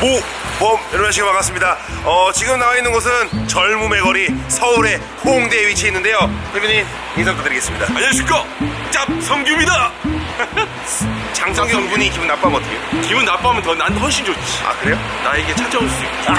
모범 여러분 안녕하십니까. 반갑습니다. 어, 지금 나와 있는 곳은 젊음의 거리 서울의 홍대에 위치해 있는데요. 대표님 인사 부탁드리겠습니다. 안녕하십니까. 짭성규입니다 장성경 군이 기분 나빠하면 어떡해요? 기분 나빠하면 더 난 훨씬 좋지. 아 그래요? 나에게 찾아올 수 있다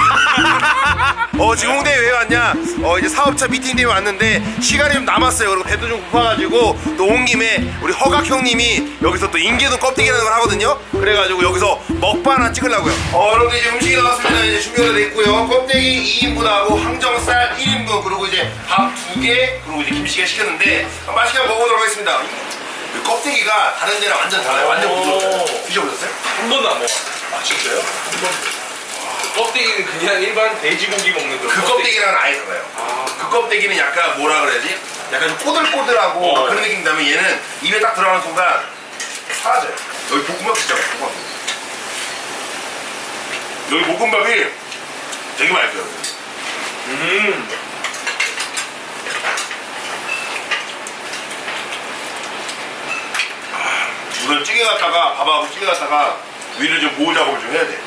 어 지금 홍대에 왜 왔냐? 어 이제 사업차 미팅 때문에 왔는데 시간이 좀 남았어요. 그리고 배도 좀 고파가지고 또 온 김에 우리 허각 형님이 여기서 또 인계동 껍데기라는 걸 하거든요. 그래가지고 여기서 먹방 하나 찍으려고요. 어 여러분들 이제 음식이 나왔습니다. 이제 준비가 돼 있고요. 껍데기 2인분하고 항정살 1인분 그리고 이제 밥 2개 그리고 이제 김치가 시켰는데 맛있게 한번 먹어보도록 하겠습니다 이 껍데기가 다른 데랑 완전 달라요 완전 부드러워요 드셔보셨어요? 한 번도 안 먹어 아 진짜요? 껍데기는 그냥 일반 돼지고기 먹는 그 껍데기랑은 아예 달라요. 그 껍데기는 약간 뭐라 그래야지? 약간 좀 꼬들꼬들하고 어. 그런 느낌이 나면 얘는 입에 딱 들어가는 순간 사라져요. 여기 볶음밥 진짜 볶음밥. 여기 볶음밥이 되게 맛있어요. 음 우선 찌개 갖다가 밥하고 찌개 갖다가 위를 좀 보호 작업을 좀 해야 돼.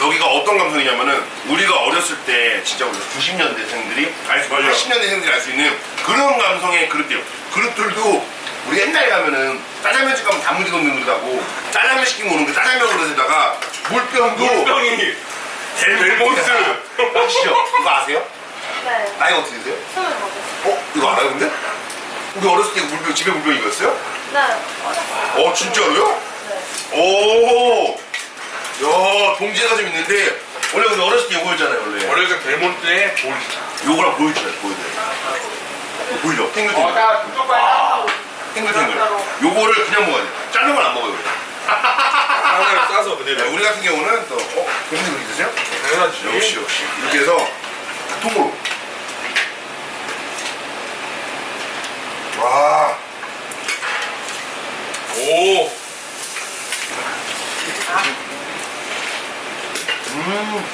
여기가 어떤 감성이냐면은 우리가 어렸을 때 진짜 우리 90년대생들이 알 수, 80년대생들이 알 수 있는 그런 감성의 그릇들 그릇들도 우리 옛날에 가면은 짜장면집 가면 단무지 넣는 그릇하고 짜장면 시키면 오는 그 짜장면 그릇에다가 물병도 물병이 델몬스 아시죠? 이거 아세요? 네. 나이가 어떻게 되세요? 스물 먹었어요. 어? 이거 알아요 근데? 우리 어렸을 때 물병 집에 물병 이거였어요? 네. 어 진짜로요? 네. 오, 야 동지가 좀 있는데 원래 우리 어렸을 때 이거였잖아요 원래. 어렸을 때 델몬트의 보리차 요거랑 보여줘요 보여줘요. 이거 보이죠? 탱글탱글. 아, 탱글탱글. 요거를 그냥 먹어야 돼. 자른 건안 먹어요 우리. 하나를 싸서 네, 그대로 우리 같은 경우는 또 어? 탱글탱글 있으세요? 당연하지 역시 역시 이렇게 해서 통으로. 와. 오 음.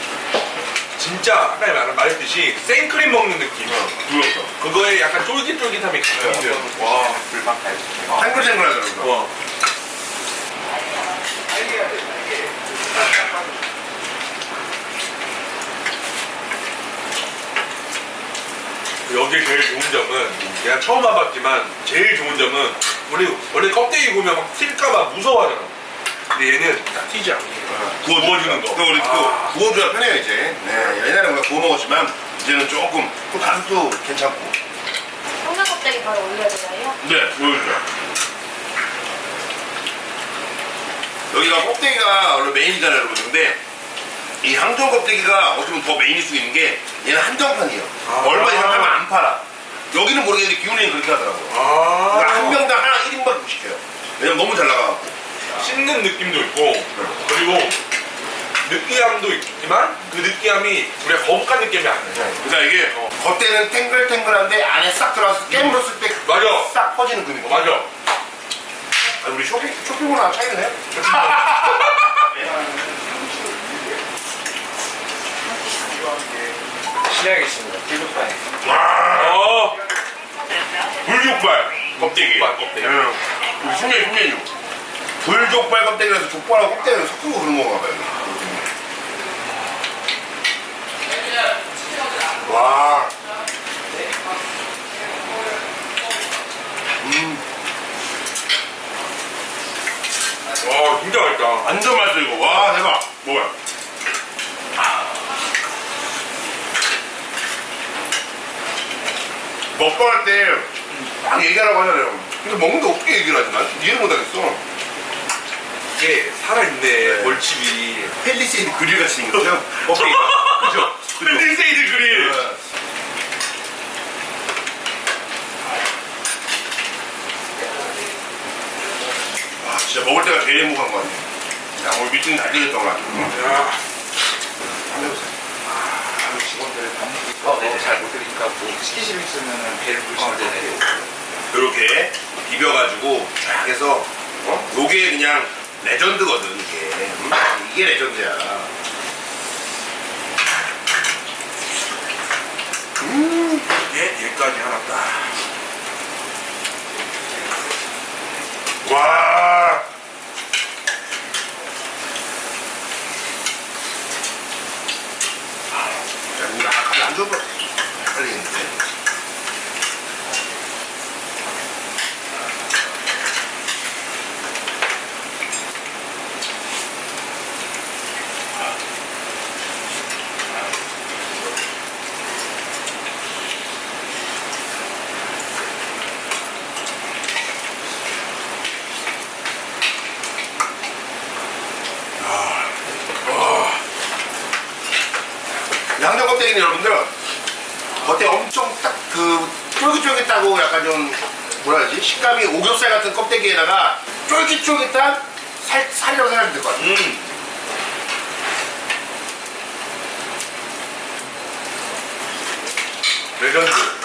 진짜 아까 말, 말했듯이 생크림 먹는 느낌 부럽다. 그거에 약간 쫄깃쫄깃함이 강해요 와 불맛 탱글탱글하더라고요. 와 여기 제일 좋은 점은 내가 처음 와봤지만 제일 좋은 점은 우리 원래 껍데기 보면 막 튈까봐 무서워하잖아. 근데 얘는 딱 튀지 않고 구워 구워주는 거. 또 우리 아. 또 구워줘야 편해요 이제. 네, 옛날에 우리가 구워 먹었지만 이제는 조금 또 가격도 괜찮고. 성냥 껍데기 바로 올려야 되나요? 네, 보여줘요. 여기가 껍데기가 원래 메인이잖아요, 여러분. 근데 이 항정 껍데기가 어쩌면 더 메인일 수 있는 게 얘는 한정판이에요. 아. 얼마 이상 하면 안 팔아. 여기는 모르겠는데 기훈이는 그렇게 하더라고요. 아 그러니까 한 명당 하나 1인밖에 못 시켜요. 왜냐면 너무 잘 나가갖고. 씹는 느낌도 있고 그리고 느끼함도 있지만 그 느끼함이 우리가 거북한 느낌이 안 나요. 그러니까 이게 어. 겉에는 탱글탱글한데 안에 싹 들어가서 깨물었을 때 맞아. 싹 퍼지는 그 느낌. 어, 맞아. 아, 우리 쇼핑, 쇼핑몰랑 차이는 해요? 실례하겠습니다. 불족발. 와, 어. 불족발 껍데기. 껍데기. 응. 우리 신메뉴, 신메뉴. 불족발 껍데기라서 족발하고 껍데기를 거 그런 건가 봐요. 와. 음, 와 진짜 맛있다. 완전 맛있어, 이거. 와, 대박. 뭐야. 먹방 할 때딱 얘기하라고 하잖아요. 근데 먹는데 어떻게 얘기를 하지? 난 이해를 못하겠어. 이게 살아있네 네. 벌집이. 펠리세이드 그릴 같이 생겼죠? 오케이. 그죠? 펠리세이드 그릴. 네. 와, 진짜 먹을 때가 제일 행복한 거 같아요. 야, 오늘 미팅 잘 되겠다, 오늘. 야. 한번 해보세요. 직원들 밥 먹고 어, 잘못 드리니까 뭐 시키실 있으면 배를 부르시면 되네요. 이렇게 비벼가지고 쫙 해서, 어? 요게 그냥 레전드거든 이게. 음, 이게 레전드야. 음. 얘, 얘까지 해놨다. 와! 아, 야, 이거 아까 안 줘봐. 양념 껍데기는 여러분들 겉에 엄청 딱 그 쫄깃쫄깃하고 약간 좀 뭐라 해야 되지? 식감이 오겹살 같은 껍데기에다가 쫄깃쫄깃한 살, 살이라고 생각하면 될 것 같아요. 음. 레전드.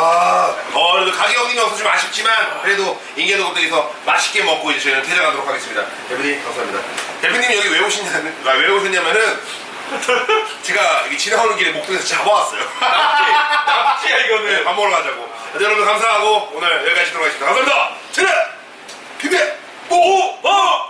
와, 어, 그래도 가게 형님이 없어서 좀 아쉽지만 그래도 인계도 껍데기에서 맛있게 먹고 이제 저희는 퇴장하도록 하겠습니다. 대표님 감사합니다. 대표님이 여기 왜 오셨냐면 아, 왜 오셨냐면은 제가 여기 지나오는 길에 목동에서 잡아왔어요. 납치, 납치야 네, 이거는. 밥 먹으러 가자고. 여러분 감사하고 오늘 여기까지 하도록 하겠습니다. 감사합니다. 저는 김대 오, 어,